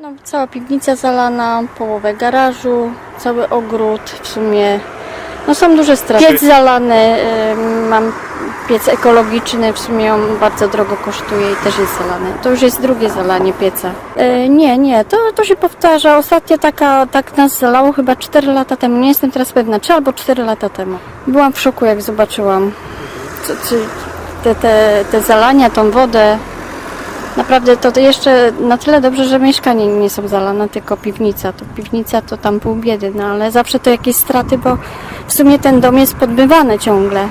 No, cała piwnica zalana, połowę garażu, cały ogród w sumie. No są duże straty. Piec zalany, y, mam piec ekologiczny, w sumie on bardzo drogo kosztuje i też jest zalany. To już jest drugie zalanie pieca. Y, nie, nie, to, to się powtarza. Ostatnio taka, tak nas zalało chyba 4 lata temu. Nie jestem teraz pewna, czy albo 4 lata temu. Byłam w szoku, jak zobaczyłam co, co, te, te, te zalania, tą wodę. Naprawdę to, jeszcze na tyle dobrze, że mieszkania nie są zalane, tylko piwnica. To piwnica to tam pół biedy, no ale zawsze to jakieś straty, bo w sumie ten dom jest podbywany ciągle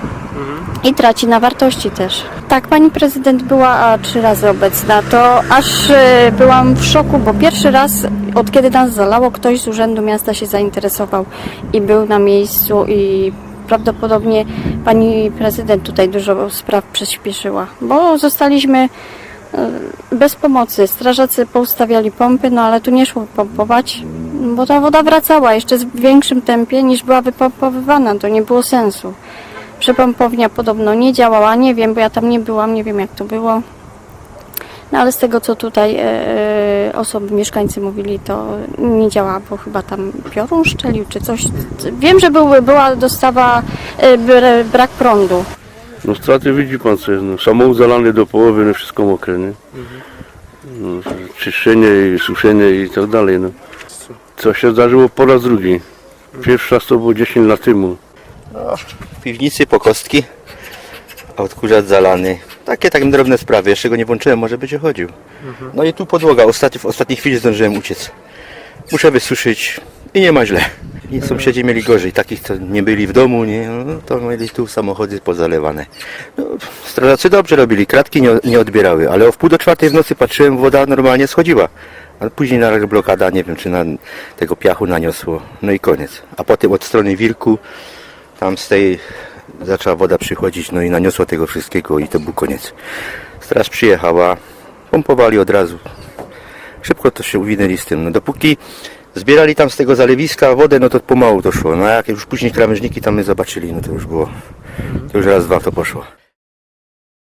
i traci na wartości też. Tak, pani prezydent była a, trzy razy obecna, to aż e, byłam w szoku, bo pierwszy raz od kiedy nas zalało, ktoś z Urzędu Miasta się zainteresował i był na miejscu i prawdopodobnie pani prezydent tutaj dużo spraw przyspieszyła, bo zostaliśmy bez pomocy. Strażacy poustawiali pompy, no ale tu nie szło pompować, bo ta woda wracała jeszcze w większym tempie niż była wypompowywana. To nie było sensu. Przepompownia podobno nie działała, nie wiem, bo ja tam nie byłam, nie wiem jak to było. No ale z tego co tutaj e, e, osoby, mieszkańcy mówili, to nie działa, bo chyba tam piorun szczelił czy coś. Wiem, że był, była dostawa, e, br- brak prądu. No straty widzi pan co jest, no. Samochód zalany do połowy, no wszystko mokre, nie? No, czyszczenie i suszenie i tak dalej, no. Co się zdarzyło po raz drugi. Pierwszy raz to było 10 lat temu. W piwnicy po kostki, a odkurzacz zalany. Takie tak drobne sprawy, jeszcze go nie włączyłem, może będzie chodził. No i tu podłoga, Ostatni, w ostatniej chwili zdążyłem uciec. Muszę wysuszyć i nie ma źle. I sąsiedzi mieli gorzej, takich co nie byli w domu, nie, no, to mieli tu samochody pozalewane. No, strażacy dobrze robili, kratki nie, nie odbierały, ale o wpół do czwartej w nocy patrzyłem, woda normalnie schodziła. A później na blokada, nie wiem czy na tego piachu naniosło, no i koniec. A potem od strony Wilku, tam z tej zaczęła woda przychodzić, no i naniosła tego wszystkiego i to był koniec. Straż przyjechała, pompowali od razu. Szybko to się uwinęli z tym. No dopóki zbierali tam z tego zalewiska wodę, no to pomału to szło. No a jak już później krawężniki tam my zobaczyli, no to już było, to już raz, dwa to poszło.